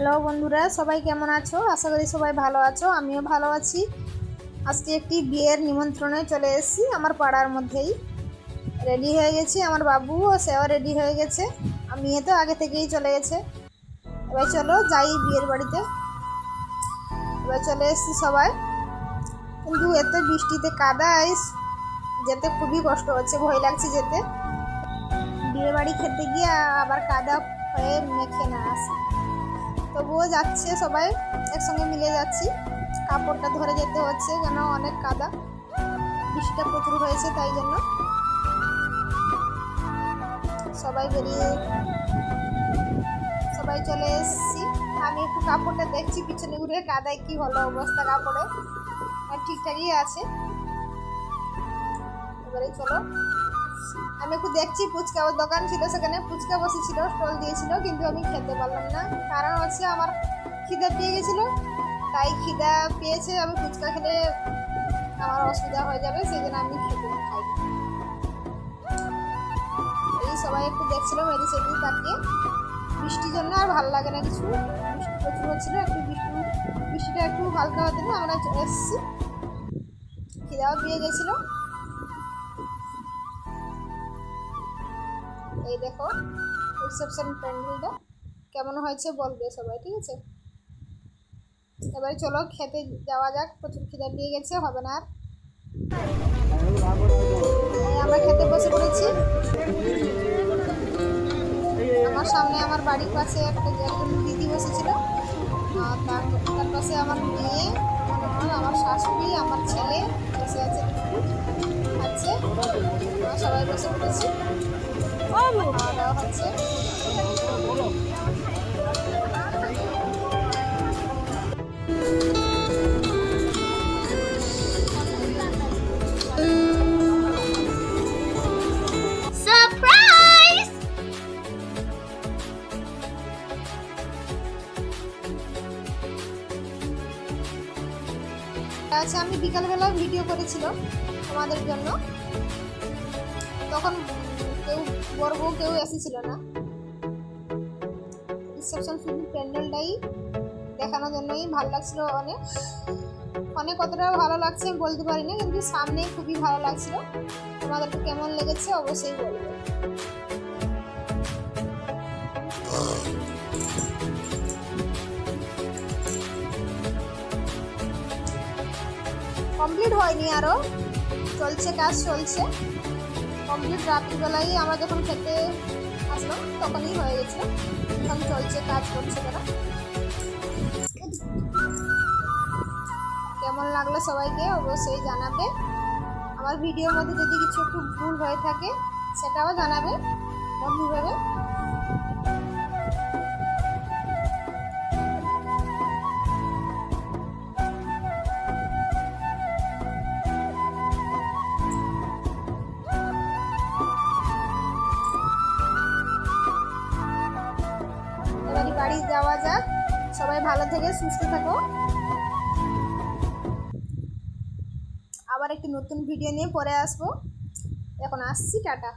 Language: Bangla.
হ্যালো বন্ধুরা, সবাই কেমন আছো? আশা করি সবাই ভালো আছো, আমিও ভালো আছি। আজকে একটি বিয়ের নিমন্ত্রণে চলে এসেছি আমার পাড়ার মধ্যেই। রেডি হয়ে গেছি, আমার বাবুও সেও রেডি হয়ে গেছে। আর মেয়ে তো আগে থেকেই চলে গেছে। এবার চলো যাই বিয়ের বাড়িতে। এবার চলে এসেছি সবাই। কিন্তু এত বৃষ্টিতে কাদায় যেতে খুবই কষ্ট হচ্ছে, ভয় লাগছে যেতে। বিয়ে বাড়ি খেতে গিয়ে আবার কাদা হয়ে মেখে না আসে। তবুও যাচ্ছে সবাই, একসঙ্গে মিলে যাচ্ছি। কাপড়টা ধরে যেতে হচ্ছে কেন অনেক কাদা। বৃষ্টিটা প্রচুর হয়েছে তাই জন্য। সবাই বেরিয়ে সবাই চলে এসেছি। আমি একটু কাপড়টা দেখছি, পিছনে ঘুরে কাদায় কি হলো অবস্থা কাপড়ে। ঠিকঠাকই আছে। এবারে চলো। আমি একটু দেখছি ফুচকা দোকান ছিল সেখানে ফুচকা বসেছিল, স্টল দিয়েছিল, কিন্তু আমি খেতে পারলাম না। কারণ হচ্ছে আমার খিদে পেয়ে গেছিল, তাই খিদা পেয়েছে, আমি ফুচকা খেলে আমার অসুবিধা হয়ে যাবে, সেই জন্য আমি খেতে খাই এই সবাই একটু দেখছিলাম এদিকে সেদিকে তাকিয়ে বৃষ্টির জন্য আর ভালো লাগে না কিছু। বৃষ্টি প্রচুর হচ্ছিল, একটু বৃষ্টি, বৃষ্টিটা একটু হালকা হতে আমরা এসেছি। খিদাও পেয়ে গেছিল। এই দেখো রিসেপশন প্যান্ডেলটা কেমন হয়েছে বলবে সবাই, ঠিক আছে? এবারে চলো খেতে যাওয়া যাক, প্রচুর খিদা পেয়ে গেছে, হবে না আর? আমরা খেতে বসে পড়েছি। আমার সামনে আমার বাড়ির পাশে একটা দিদি বসেছিল, আর তার তার পাশে আমার মেয়ে, আমার শাশুড়ি, আমার ছেলে বসে আছে। আছে। সবাই বসে পড়েছি। আচ্ছা আমি বিকালবেলা ভিডিও করেছিলাম তোমাদের জন্য। তখন কেউ, বড় বউ কেউ এসেছিল না। রিসেপশন শুধু প্যান্ডেলটাই দেখানোর জন্যই ভালো লাগছিল অনেক। অনেক কতটা ভালো লাগছে আমি বলতে পারি না কিন্তু সামনে খুবই ভালো লাগছিল। তোমাদেরকে কেমন লেগেছে অবশ্যই বলবে কমপ্লিট হয়নি আরও চলছে কাজ চলছে। কমপ্লিট রাত্রিবেলায় আমরা যখন খেতে আসলাম, তখনই হয়ে গেছে। এখন চলছে, কাজ করছে তারা। কেমন লাগল সবাইকে অবশ্যই জানাবে। আমার ভিডিওর মধ্যে যদি কিছু একটু ভুল হয়ে থাকে, সেটাও জানাবে বন্ধুভাবে। সবাই ভালো থেকে সুস্থ থাকো। আবার একটি নতুন ভিডিও নিয়ে পরে আসব। এখন আসছি, টাটা।